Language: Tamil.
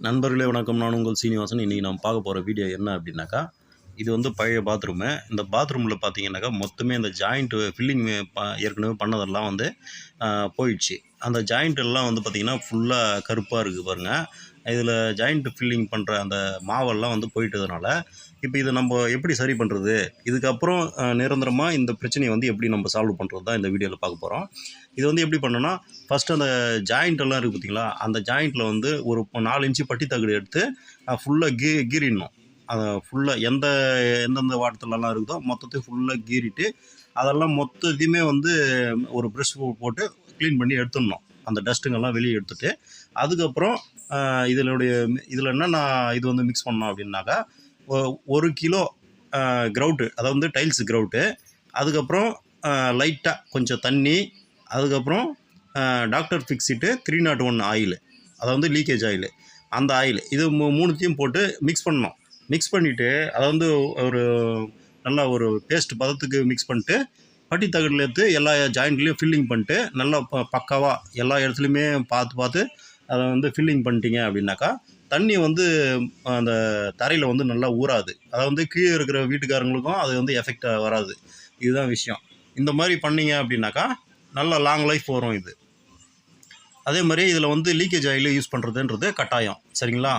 நண்பர்களே வணக்கம். நான் உங்கள் சீனிவாசன். இன்றைக்கி நம்ம பார்க்க போகிற வீடியோ என்ன அப்படின்னாக்கா இது வந்து பழைய பாத்ரூமு இந்த பாத்ரூமில் பார்த்தீங்கன்னாக்கா மொத்தமே இந்த ஜாயிண்ட்டு ஃபில்லிங் ஏற்கனவே பண்ணதெல்லாம் வந்து போயிடுச்சு. அந்த ஜாயிண்ட்டெல்லாம் வந்து பார்த்திங்கன்னா ஃபுல்லாக கருப்பாக இருக்குது பாருங்கள் இதில் ஜாயிண்ட் ஃபில்லிங் பண்ணுற அந்த மாவெல்லாம் வந்து போயிட்டதுனால இப்போ இதை நம்ம எப்படி சரி பண்ணுறது இதுக்கப்புறம் நிரந்தரமாக இந்த பிரச்சனையை வந்து எப்படி நம்ம சால்வ் பண்ணுறது தான் இந்த வீடியோவில் பார்க்க போகிறோம் இது வந்து எப்படி பண்ணோன்னா ஃபஸ்ட்டு அந்த ஜாயிண்ட் எல்லாம் இருக்குது பார்த்திங்களா அந்த ஜாயிண்ட்டில் வந்து ஒரு நாலு இன்ச்சு பட்டி தகடு எடுத்து ஃபுல்லாக கீ கீறிடணும். அதை ஃபுல்லாக எந்த எந்தெந்த வாட்டத்துலலாம் இருக்குதோ மொத்தத்தையும் ஃபுல்லாக கீறிட்டு அதெல்லாம் மொத்தத்தையுமே வந்து ஒரு ப்ரெஷ் போட்டு க்ளீன் பண்ணி எடுத்துடணும். அந்த டஸ்ட்டுங்கெல்லாம் வெளியே எடுத்துட்டு அதுக்கப்புறம் இதனுடைய இதில் என்ன நான் இது வந்து மிக்ஸ் பண்ணோம் அப்படின்னாக்கா ஒரு கிலோ க்ரௌட்டு அதாவது வந்து டைல்ஸ் க்ரௌட்டு அதுக்கப்புறம் லைட்டாக கொஞ்சம் தண்ணி அதுக்கப்புறம் டாக்டர் ஃபிக்ஸிட்டு த்ரீ நாட் ஒன் ஆயில் அதை வந்து லீக்கேஜ் ஆயில் அந்த ஆயில் இது மூ- மூணுத்தையும் போட்டு மிக்ஸ் பண்ணணும். மிக்ஸ் பண்ணிவிட்டு அதை வந்து ஒரு நல்லா ஒரு பேஸ்ட் பதத்துக்கு மிக்ஸ் பண்ணிட்டு பட்டி தகடில் எடுத்து எல்லா ஜாயிண்ட்லேயும் ஃபில்லிங் பண்ணிட்டு நல்லா ப பக்காவாக எல்லா இடத்துலையுமே பார்த்து பார்த்து அதை வந்து ஃபில்லிங் பண்ணிட்டீங்க அப்படின்னாக்கா தண்ணி வந்து அந்த தரையில் வந்து நல்லா ஊறாது. அதை வந்து கீழே இருக்கிற வீட்டுக்காரங்களுக்கும் அது வந்து எஃபெக்ட் வராது. இதுதான் விஷயம். இந்த மாதிரி பண்ணீங்க அப்படின்னாக்கா நல்லா லாங் லைஃப் வரும் இது. அதே மாதிரி இதில் வந்து லீக்கேஜ் ஆயில் யூஸ் பண்ணுறதுன்றது கட்டாயம். சரிங்களா?